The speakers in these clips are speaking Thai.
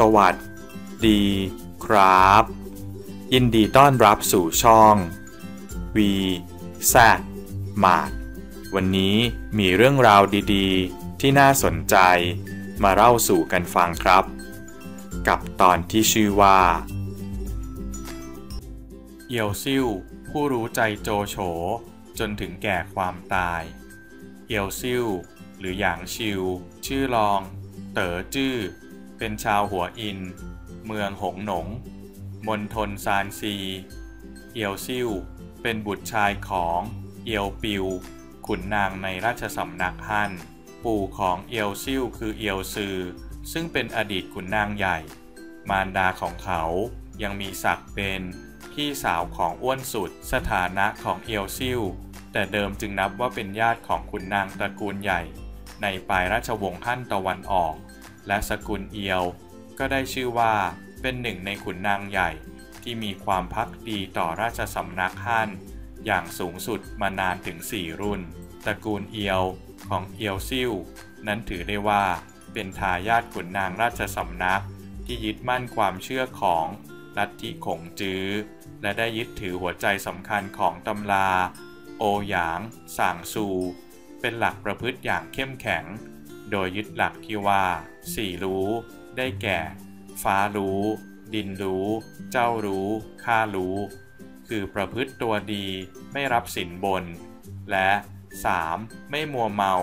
สวัสดีครับ ยินดีต้อนรับสู่ช่อง V แซมาดวันนี้มีเรื่องราวดีๆ ที่น่าสนใจมาเล่าสู่กันฟังครับ กับตอนที่ชื่อว่า เอียวซิ่วผู้รู้ใจโจโฉจนถึงแก่ความตาย เอียวซิ่วหรือหยางชิว ชื่อรอง เต๋อจื้อ เป็นชาวหัวอิน เมืองหงหนง มณฑลซานซี เอียวซิ่ว เป็นบุตรชายของเอียวปิว ขุนนางในราชสำนักฮั่น ปู่ของเอียวซิ่วคือเอียวซือ ซึ่งเป็นอดีตขุนนางใหญ่ มารดาของเขายังมีศักดิ์เป็นพี่สาวของอ้วนสุด สถานะของเอียวซิ่ว แต่เดิมจึงนับว่าเป็นญาติของขุนนางตระกูลใหญ่ ในปลายราชวงศ์ฮั่นตะวันออก และสกุลเอียว ก็ได้ชื่อว่าเป็นหนึ่งในขุนนางใหญ่ที่มีความพักดีต่อราชสำนักฮั่นอย่างสูงสุดมานานถึง 4 รุ่น ตระกูลเอียวของเอียวซิ่วนั้นถือได้ว่าเป็นทายาทขุนนางราชสำนักที่ยึดมั่นความเชื่อของลัทธิขงจื้อ และได้ยึดถือหัวใจสำคัญของตำรา โอหยาง ส่างซู เป็นหลักประพฤติอย่างเข้มแข็ง โดยยึดหลักที่ว่าสี่รู้ ได้แก่ ฟ้ารู้ ดินรู้ เจ้ารู้ข้ารู้ คือประพฤติตัวดีไม่รับสินบน และ 3. ไม่มัวเมา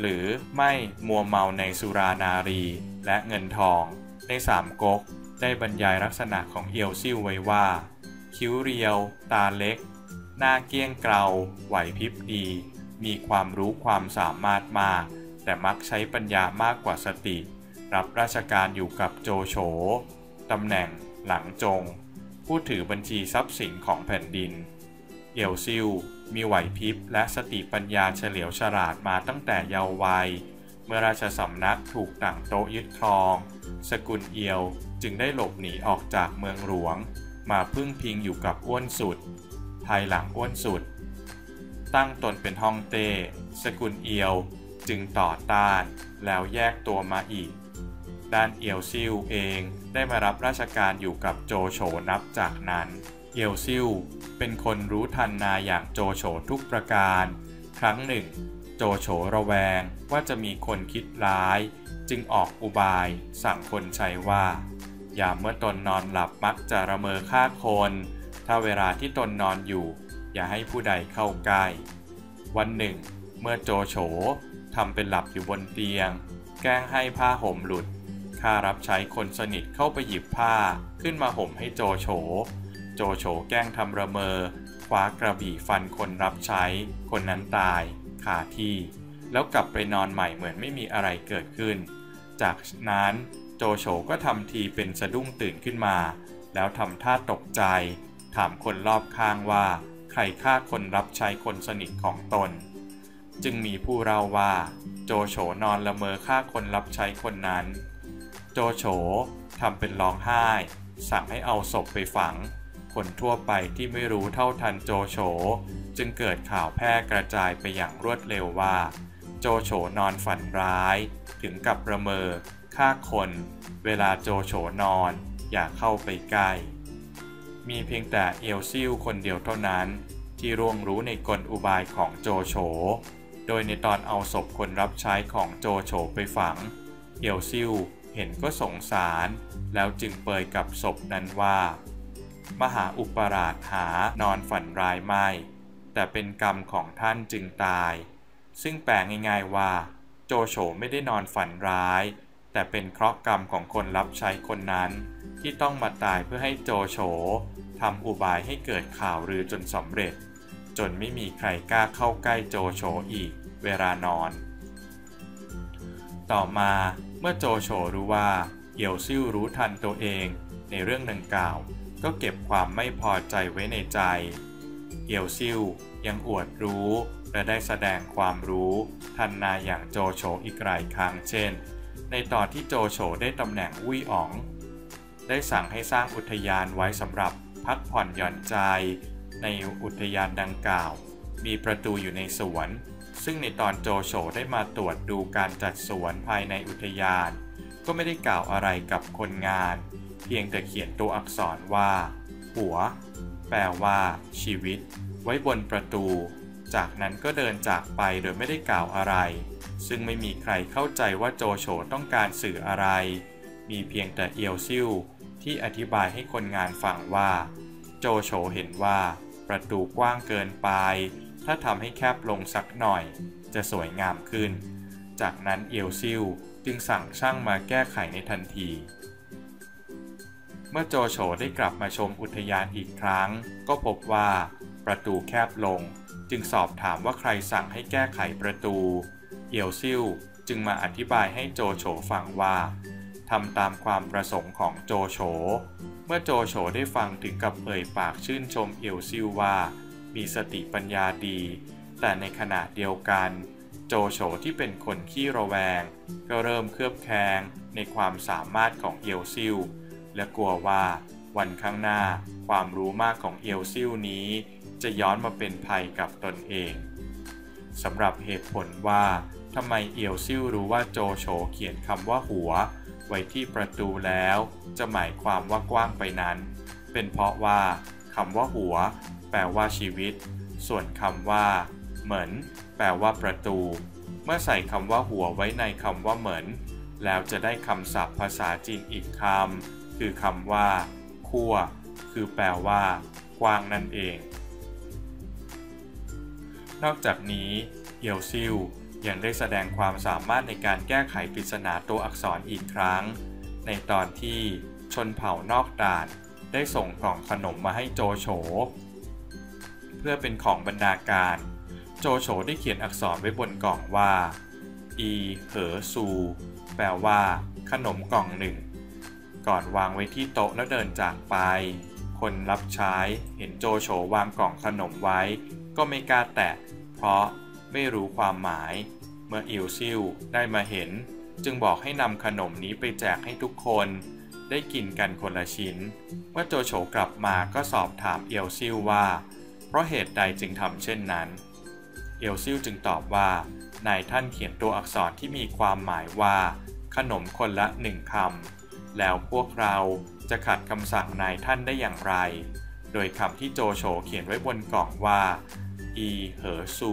หรือไม่มัวเมาในสุรานารี และเงินทอง ในสามก๊กได้บรรยายลักษณะของเอียวซิ่วไว้ว่า คิ้วเรียว ตาเล็ก หน้าเกี้ยงเกลาไหวพริบดี มีความรู้ความสามารถมาก แต่มักใช้ปัญญามากกว่าสติ รับราชการอยู่กับโจโฉตำแหน่ง หลังจง ผู้ถือบัญชีทรัพย์สินของแผ่นดิน เอียวซิวมีไหวพริบและสติปัญญาเฉลียวฉลาดมาตั้งแต่เยาว์วัย เมื่อราชสำนักถูกต่างโต๊ะยึดครอง สกุลเอียวจึงได้หลบหนีออกจากเมืองหลวง มาพึ่งพิงอยู่กับอ้วนสุด ภายหลังอ้วนสุด ตั้งตนเป็นฮ่องเต้สกุลเอียว จึงต่อต้านแล้วแยกตัวมาอีก ด้านเอียวซิวเองได้มารับราชการอยู่กับโจโฉนับจากนั้น เอียวซิวเป็นคนรู้ทันนาอย่างโจโฉทุกประการ ครั้งหนึ่ง โจโฉระแวงว่าจะมีคนคิดร้าย จึงออกอุบายสั่งคนใช้ว่า ยามเมื่อตนนอนหลับมักจะระเมอฆ่าคน ถ้าเวลาที่ตนนอนอยู่ อย่าให้ผู้ใดเข้าใกล้ วันหนึ่ง เมื่อโจโฉ ทำเป็นหลับอยู่บนเตียง แกล้งให้ผ้าห่มหลุด ข้ารับใช้คนสนิทเข้าไปหยิบผ้า ขึ้นมาห่มให้โจโฉ โจโฉแกล้งทำระเมอ คว้ากระบี่ฟันคนรับใช้ คนนั้นตายคาที่ แล้วกลับไปนอนใหม่เหมือนไม่มีอะไรเกิดขึ้น จากนั้นโจโฉก็ทำทีเป็นสะดุ้งตื่นขึ้นมา แล้วทำท่าตกใจ ถามคนรอบข้างว่า ใครฆ่าคนรับใช้คนสนิทของตน จึงมีผู้เล่าว่า โจโฉนอนละเมอฆ่าคนรับใช้คนนั้น โจโฉทำเป็นร้องไห้ สั่งให้เอาศพไปฝัง คนทั่วไปที่ไม่รู้เท่าทันโจโฉจึงเกิดข่าวแพร่กระจายไปอย่างรวดเร็วว่า โจโฉนอนฝันร้าย ถึงกับประเมอฆ่าคน เวลาโจโฉนอน อย่าเข้าไปใกล้ มีเพียงแต่เอลซิลคนเดียวเท่านั้น ที่ร่วงรู้ในกลอุบายของโจโฉ โดยในตอนเอาศพคนรับใช้ของโจโฉไปฝัง เอลซิลเห็นก็สงสาร แล้วจึงเปยกับศพนั้นว่า มหาอุปราชหานอนฝันร้ายไม่ แต่เป็นกรรมของท่านจึงตาย ซึ่งแปลง่ายๆว่า โจโฉไม่ได้นอนฝันร้าย แต่เป็นเคราะห์กรรมของคนรับใช้คนนั้น ที่ต้องมาตายเพื่อให้โจโฉทำอุบายให้เกิดข่าวลือจนสำเร็จ จนไม่มีใครกล้าเข้าใกล้โจโฉอีก เวลานอน ต่อมาเมื่อโจโฉรู้ว่าเอียวซิ่วรู้ทันตัวเองในเรื่องดังกล่าว ก็เก็บความไม่พอใจไว้ในใจ เอียวซิ่วยังอวดรู้และได้แสดงความรู้ทันนาอย่างโจโฉอีกหลายครั้งเช่น ในตอนที่โจโฉได้ตำแหน่งวุ้ยอ๋อง ได้สั่งให้สร้างอุทยานไว้สำหรับพักผ่อนหย่อนใจ ในอุทยานดังกล่าว มีประตูอยู่ในสวน ซึ่งในตอนโจโฉได้มาตรวจดูการจัดสวนภายในอุทยาน ก็ไม่ได้กล่าวอะไรกับคนงาน เพียงแต่เขียนตัวอักษรว่า หัว แปลว่า ชีวิต ไว้บนประตู จากนั้นก็เดินจากไปโดยไม่ได้กล่าวอะไร ซึ่งไม่มีใครเข้าใจว่าโจโฉต้องการสื่ออะไร มีเพียงแต่เอียวซิ่วที่อธิบายให้คนงานฟังว่า โจโฉเห็นว่า ประตูกว้างเกินไป ถ้าทำให้แคบลงสักหน่อย จะสวยงามขึ้น จากนั้นเอียวซิ่วจึงสั่งช่างมาแก้ไขในทันที เมื่อโจโฉได้กลับมาชมอุทยานอีกครั้ง ก็พบว่าประตูแคบลง จึงสอบถามว่าใครสั่งให้แก้ไขประตู เอียวซิ่วจึงมาอธิบายให้โจโฉฟังว่าทำตามความประสงค์ของโจโฉ เมื่อโจโฉได้ฟังถึงกับเอ่ยปากชื่นชมเอียวซิ่วว่า มีสติปัญญาดี แต่ในขณะเดียวกัน โจโฉที่เป็นคนขี้ระแวง ก็เริ่มเคลือบแคลงในความสามารถของเอียวซิ่วและกลัวว่าวันข้างหน้าความรู้มากของเอียวซิ่วนี้ จะย้อนมาเป็นภัยกับตนเองสำหรับเหตุผลว่าทำไมเอียวซิ่วรู้ว่าโจโฉเขียนคำว่าหัว ไว้ที่ประตูแล้ว จะหมายความว่ากว้างไปนั้น เป็นเพราะว่าคำว่าหัว ลว่าชีวิต ส่วนคำว่า เหมือน แปลว่าประตู เมื่อใส่คำว่าหัวไว้ในคำว่าเหมือน แล้วจะได้คำศัพท์ภาษาจีนอีกคำคือคำว่าขั้วคือแปลว่า กว้างนั่นเอง นอกจากนี้เอียวซิ่วยังได้แสดงความสามารถในการแก้ไขปริศนาตัวอักษรอีกครั้ง ในตอนที่ชนเผ่านอกด่าน ได้ส่งกล่องขนมมาให้โจโฉ เพื่อเป็นของบรรณาการ โจโฉได้เขียนอักษรไว้บนกล่องว่า อีเหอซู แปลว่า ขนมกล่องหนึ่ง ก่อนวางไว้ที่โต๊ะแล้วเดินจากไป คนรับใช้เห็นโจโฉวางกล่องขนมไว้ ก็ไม่กล้าแตะ เพราะไม่รู้ความหมาย เมื่ออิวซิวได้มาเห็น จึงบอกให้นำขนมนี้ไปแจกให้ทุกคนได้กินกันคนละชิ้น เมื่อโจโฉกลับมาก็สอบถามเอียวซิวว่า เพราะเหตุใดจึงทำเช่นนั้น เอียวซิวจึงตอบว่านายท่านเขียนตัวอักษรที่มีความหมายว่า ขนมคนละหนึ่งคำแล้วพวกเราจะขัดคำสั่งนายท่านได้อย่างไร โดยคำที่โจโฉเขียนไว้บนกล่องว่า อีเหอซู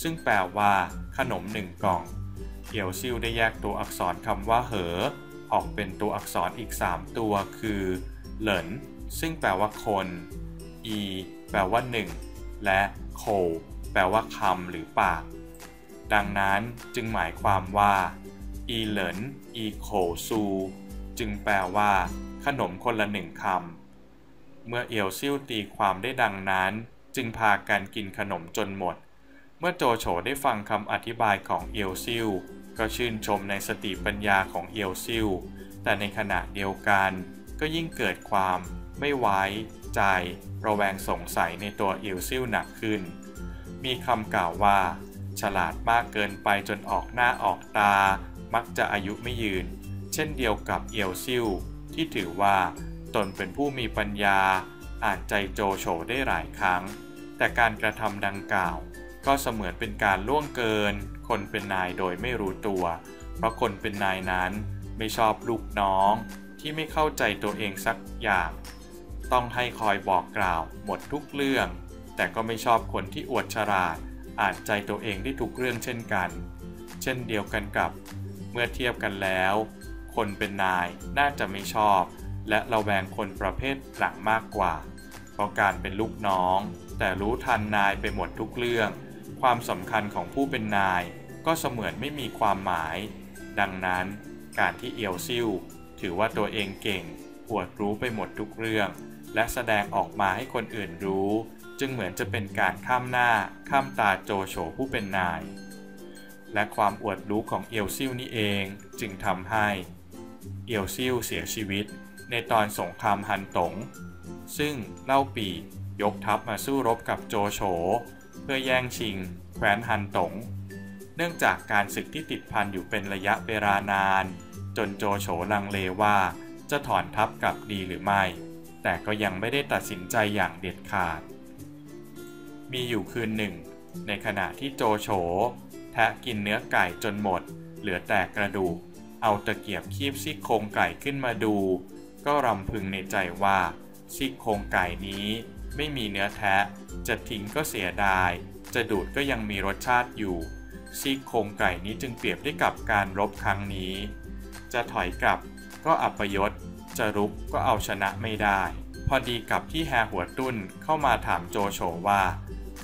ซึ่งแปลว่าขนมหนึ่งกล่อง เอียวซิวได้แยกตัวอักษรคำว่าเหอ ออกเป็นตัวอักษรอีก 3 ตัวคือ เหลินซึ่งแปลว่าคน อี แปลว่าหนึ่งและโคแปลว่าคำหรือปาก ดังนั้นจึงหมายความว่าอีเหลินอีโคซูจึงแปลว่า ขนมคนละหนึ่งคำ เมื่อเอียวซิ่วตีความได้ดังนั้น จึงพากันกินขนมจนหมด เมื่อโจโฉได้ฟังคำอธิบายของเอียวซิ่วก็ชื่นชมในสติปัญญาของเอียวซิ่วแต่ในขณะเดียวกัน ก็ยิ่งเกิดความไม่ไว้ ใจ ระแวงสงสัยในตัวเอียวซิ่วหนักขึ้น มีคำกล่าวว่า ฉลาดมากเกินไปจนออกหน้าออกตา มักจะอายุไม่ยืน เช่นเดียวกับเอียวซิ่วที่ถือว่า ตนเป็นผู้มีปัญญา อานใจโจโฉได้หลายครั้ง แต่การกระทำดังกล่าว ก็เสมือนเป็นการล่วงเกิน คนเป็นนายโดยไม่รู้ตัว เพราะคนเป็นนายนั้นไม่ชอบลูกน้องที่ไม่เข้าใจตัวเองสักอย่าง ต้องให้คอยบอกกล่าวหมดทุกเรื่อง แต่ก็ไม่ชอบคนที่อวดฉลาดอ่านใจตัวเองได้ทุกเรื่องเช่นกัน เช่นเดียวกันกับ เมื่อเทียบกันแล้ว คนเป็นนายน่าจะไม่ชอบ และระแวงคนประเภทหลังมากกว่า เพราะการเป็นลูกน้อง แต่รู้ทันนายไปหมดทุกเรื่อง ความสำคัญของผู้เป็นนาย ก็เสมือนไม่มีความหมาย ดังนั้น การที่เอียวซิ่วถือว่าตัวเองเก่งอวดรู้ไปหมดทุกเรื่อง และแสดงออกมาให้คนอื่นรู้ จึงเหมือนจะเป็นการข้ามหน้า ข้ามตาโจโฉผู้เป็นนาย และความอวดรู้ของเอียวซิ่วนี่เองจึงทำให้ เอียวซิ่วเสียชีวิต ในตอนสงครามฮันตง ซึ่งเล่าปียกทัพมาสู้รบกับโจโฉเพื่อแย่งชิง แคว้นฮันตง เนื่องจากการศึกที่ติดพันอยู่เป็นระยะเวลานาน จนโจโฉลังเลว่าจะถอนทัพกลับดีหรือไม่ แต่ก็ยังไม่ได้ตัดสินใจอย่างเด็ดขาด มีอยู่คืนหนึ่ง ในขณะที่โจโฉแทะกินเนื้อไก่จนหมด เหลือแต่กระดูก เอาตะเกียบคีบซี่โครงไก่ขึ้นมาดู ก็รำพึงในใจว่าซี่โครงไก่นี้ไม่มีเนื้อแท้จะทิ้งก็เสียดาย จะดูดก็ยังมีรสชาติอยู่ ซี่โครงไก่นี้จึงเปรียบได้กับการรบครั้งนี้ จะถอยกลับก็อัปยศ จะรุกก็เอาชนะไม่ได้ พอดีกับที่แฮหัวตุ้นเข้ามาถามโจโฉว่า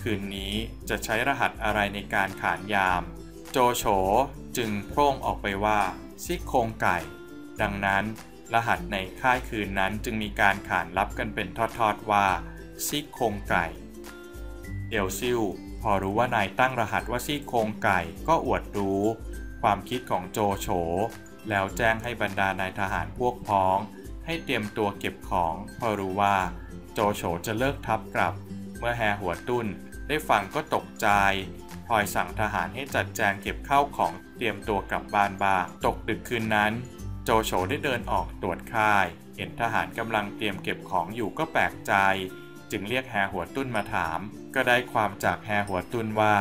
คืนนี้จะใช้รหัสอะไรในการขานยาม โจโฉจึงโพร่งออกไปว่าซี่โครงไก่ ดังนั้นรหัสในค่ายคืนนั้นจึงมีการขานรับกันเป็นทอดๆว่าซี่โครงไก่ เอลซิลพอรู้ว่านายตั้งรหัสว่าซี่โครงไก่ก็อวดรู้ ความคิดของโจโฉแล้วแจ้งให้บรรดานายทหารพวกพ้อง ให้เตรียมตัวเก็บของเพอรู้ว่า โจโฉจะเลิกทัพกลับ เมื่อแฮหัวตุ้นได้ฟังก็ตกใจพลอยสั่งทหารให้จัดแจงเก็บข้าวของเตรียมตัวกลับบ้านบ้างตกดึกคืนนั้น โจโฉได้เดินออกตรวจค่าย เห็นทหารกำลังเตรียมเก็บของอยู่ก็แปลกใจ จึงเรียกแฮหัวตุ้นมาถาม ก็ได้ความจากแฮหัวตุ้นว่า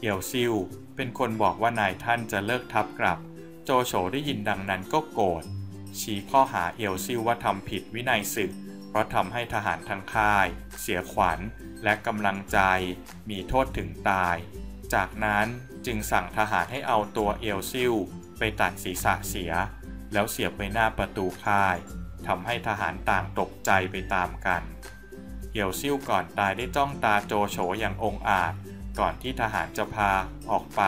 เอียวซิวเป็นคนบอกว่านายท่านจะเลิกทัพกลับ โจโฉได้ยินดังนั้นก็โกรธ ชี้ข้อหาเอียวซิวว่าทำผิดวินัยศึก เพราะทำให้ทหารทั้งค่าย เสียขวัญ และกำลังใจ มีโทษถึงตาย จากนั้นจึงสั่งทหารให้เอาตัวเอลซิลไปตัดศีรษะเสีย แล้วเสียบไปหน้าประตูค่ายทำให้ทหารต่างตกใจไปตามกันเอลซิลก่อนตายได้จ้องตาโจโฉอย่างองอาจ ก่อนที่ทหารจะพาออกไป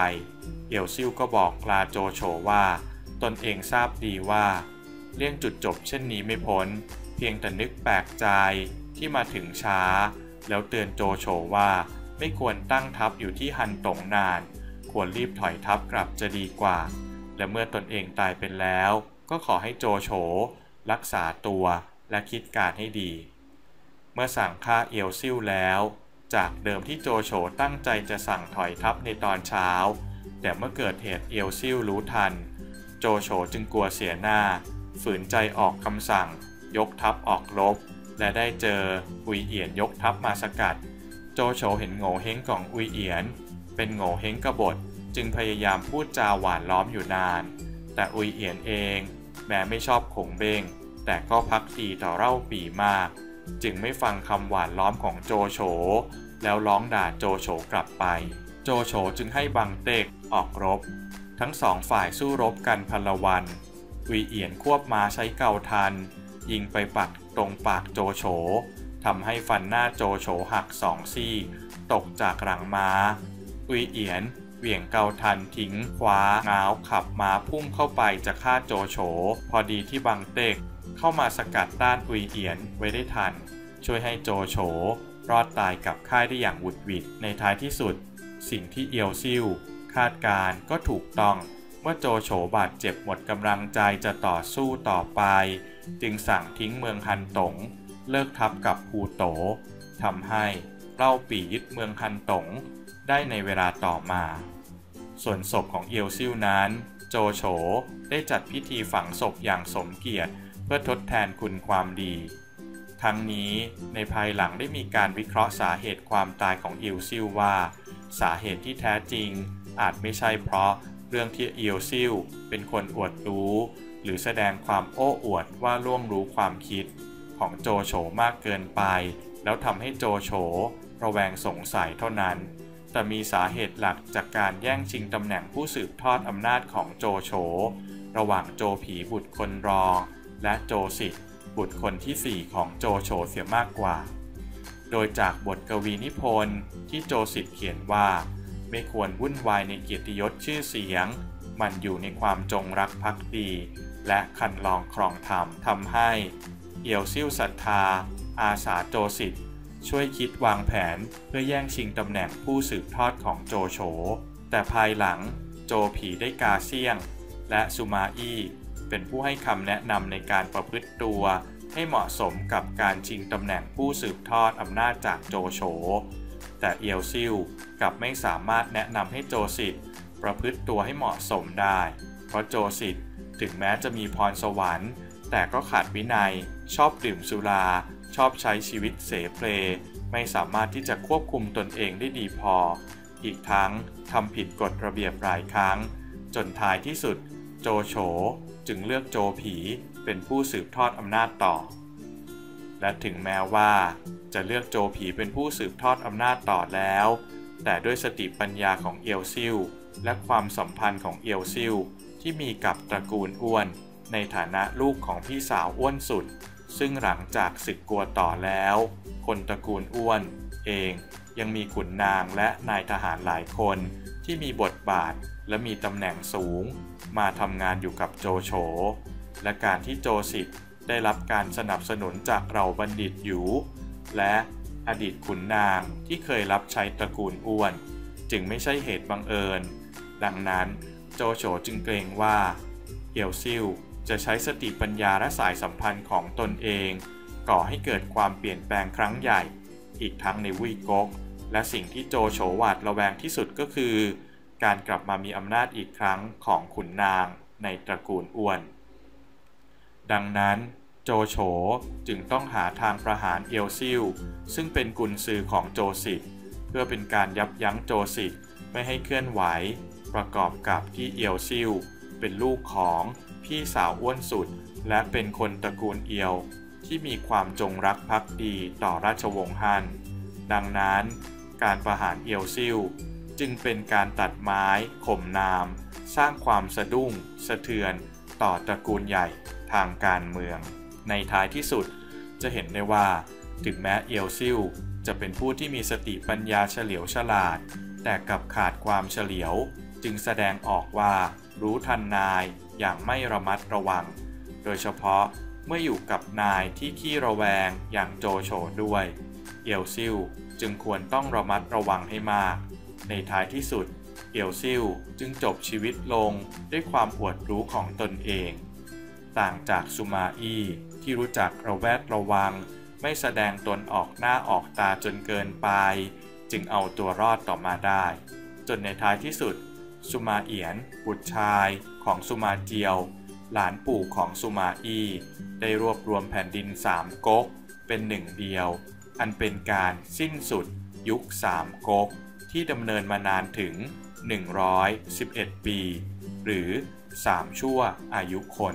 เอลซิลก็บอกลาโจโฉว่า ตนเองทราบดีว่า เรื่องจุดจบเช่นนี้ไม่พ้น เพียงแต่นึกแปลกใจที่มาถึงช้า แล้วเตือนโจโฉว่า ไม่ควรตั้งทัพอยู่ที่ฮันตงนาน ควรรีบถอยทัพกลับจะดีกว่า และเมื่อตนเองตายเป็นแล้ว ก็ขอให้โจโฉรักษาตัวและคิดการให้ดี เมื่อสั่งฆ่าเอลซิลแล้ว จากเดิมที่โจโฉตั้งใจจะสั่งถอยทัพในตอนเช้า แต่เมื่อเกิดเหตุเอลซิลรู้ทัน โจโฉจึงกลัวเสียหน้า ฝืนใจออกคำสั่ง ยกทัพออกรบ และได้เจออุยเอียนยกทัพมาสกัด โจโฉเห็นโง่เฮงของอุยเอียน เป็นโง่เฮงกบฏจึงพยายามพูดจาหวานล้อมอยู่นาน แต่อุยเอียนเอง แม้ไม่ชอบขงเบงแต่ก็พักดีต่อเล่าปีมาก จึงไม่ฟังคำหวานล้อมของโจโฉแล้วร้องด่าโจโฉกลับไป โจโฉจึงให้บังเตกออกรบ ทั้งสองฝ่ายสู้รบกันพลวัน วีเอียนควบมาใช้เกาทัน ยิงไปปักตรงปากโจโฉทำให้ฟันหน้าโจโฉหักสองซี่ ตกจากหลังม้าวีเอียนเหวี่ยงเกาทันทิ้งคว้าง้าวขับม้าพุ่งเข้าไปจะฆ่าโจโฉพอดีที่บังเตกเข้ามาสกัดต้านอุยเอียนไว้ได้ทัน ช่วยให้โจโฉรอดตายกับค่ายได้อย่างหวุดหวิดในท้ายที่สุด สิ่งที่เอียวซิลคาดการก็ถูกต้อง เมื่อโจโฉบาดเจ็บหมดกำลังใจจะต่อสู้ต่อไป จึงสั่งทิ้งเมืองฮันตง เลิกทับกับภูโตทำให้เล่าปียึดเมืองฮันตง ได้ในเวลาต่อมา ส่วนศพของเอียวซิลนั้น โจโฉได้จัดพิธีฝังศพอย่างสมเกียรติ เพื่อทดแทนคุณความดี ทั้งนี้ในภายหลังได้มีการวิเคราะห์สาเหตุความตายของอิลซิลว่า สาเหตุที่แท้จริงอาจไม่ใช่เพราะ เรื่องที่อิลซิลเป็นคนอวดรู้ หรือแสดงความโอ้อวดว่าล่วงรู้ความคิด ของโจโฉมากเกินไป แล้วทำให้โจโฉระแวงสงสัยเท่านั้น แต่มีสาเหตุหลักจากการแย่งชิงตำแหน่งผู้สืบทอดอำนาจของโจโฉระหว่างโจผีบุตรคนรอง และโจสิทธิ์บุตรคนที่ 4 ของโจโฉเสียมากกว่า โดยจากบทกวีนิพนธ์ที่โจสิทธิ์เขียนว่า ไม่ควรวุ่นวายในเกียรติยศชื่อเสียง มันอยู่ในความจงรักภักดี และคันลองครองธรรมทำให้ เอียวซิ่วศรัทธา อาสาโจสิทธิ์ช่วยคิดวางแผนเพื่อแย่งชิงตำแหน่งผู้สืบทอดของโจโฉ แต่ภายหลังโจผีได้กาเซียง และซูมาอี้เป็นผู้ให้คำแนะนำในการประพฤติตัว ให้เหมาะสมกับการชิงตำแหน่งผู้สืบทอดอำนาจจากโจโฉ แต่เอียวซิลกลับไม่สามารถแนะนำให้โจสิทธิ์ประพฤติตัวให้เหมาะสมได้ เพราะโจสิทธิ์ถึงแม้จะมีพรสวรรค์ แต่ก็ขาดวินัย ชอบดื่มสุรา ชอบใช้ชีวิตเสเพล ไม่สามารถที่จะควบคุมตนเองได้ดีพอ อีกทั้งทำผิดกฎระเบียบหลายครั้ง จนท้ายที่สุด โจโฉจึงเลือกโจผีเป็นผู้สืบทอดอำนาจต่อ และถึงแม้ว่า จะเลือกโจผีเป็นผู้สืบทอดอำนาจต่อแล้ว แต่ด้วยสติปัญญาของเอียวซิลและความสัมพันธ์ของเอียวซิลที่มีกับตระกูลอ้วน ในฐานะลูกของพี่สาวอ้วนสุด ซึ่งหลังจากศึกกัวต่อแล้ว คนตระกูลอ้วนเองยังมีขุนนางและนายทหารหลายคนที่มีบทบาทและมีตำแหน่งสูง มาทำงานอยู่กับโจโฉ และการที่โจสิทธิ์ ได้รับการสนับสนุนจากเราบัณฑิตอยู่และอดีตขุนนางที่เคยรับใช้ตระกูลอ้วน จึงไม่ใช่เหตุบังเอิญ ดังนั้นโจโฉจึงเกรงว่าเอียวซิลจะใช้สติปัญญาและสายสัมพันธ์ของตนเอง ก่อให้เกิดความเปลี่ยนแปลงครั้งใหญ่ อีกทั้งในวุยก๊กและสิ่งที่โจโฉหวาดระแวงที่สุดก็คือ การกลับมามีอำนาจอีกครั้งของขุนนางในตระกูลอ้วน ดังนั้นโจโฉจึงต้องหาทางประหารเอลซิลซึ่งเป็นกุนซือของโจสิทธ์เพื่อเป็นการยับยั้งโจสิทธ์ไม่ให้เคลื่อนไหว ประกอบกับที่เอลซิลเป็นลูกของพี่สาวอ้วนสุด และเป็นคนตระกูลเอียวที่มีความจงรักภักดีต่อราชวงศ์ฮั่นดังนั้นการประหารเอียวซิลจึงเป็นการตัดไม้ข่มนาม สร้างความสะดุ้ง สะเทือนต่อตระกูลใหญ่ ทางการเมือง ในท้ายที่สุดจะเห็นได้ว่า ถึงแม้เอียวซิลจะเป็นผู้ที่มีสติปัญญาเฉลียวฉลาด แต่กับขาดความเฉลียว จึงแสดงออกว่ารู้ทันนายอย่างไม่ระมัดระวัง โดยเฉพาะเมื่ออยู่กับนายที่ขี้ระแวงอย่างโจโฉด้วย เอียวซิลจึงควรต้องระมัดระวังให้มาก ในท้ายที่สุด เอียวซิลจึงจบชีวิตลงด้วยความอวดรู้ของตนเอง ต่างจากซูมาอี้ที่รู้จักระแวดระวัง ไม่แสดงตนออกหน้าออกตาจนเกินไป จึงเอาตัวรอดต่อมาได้ จนในท้ายที่สุดซูมาเอียน บุตรชายของซูมาเจียว หลานปู่ของซูมาอี้ได้รวบรวมแผ่นดินสามก๊กเป็นหนึ่งเดียว อันเป็นการสิ้นสุด ยุคสามก๊กที่ดำเนินมานานถึง 111 ปี หรือ 3 ชั่วอายุคน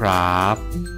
ครับ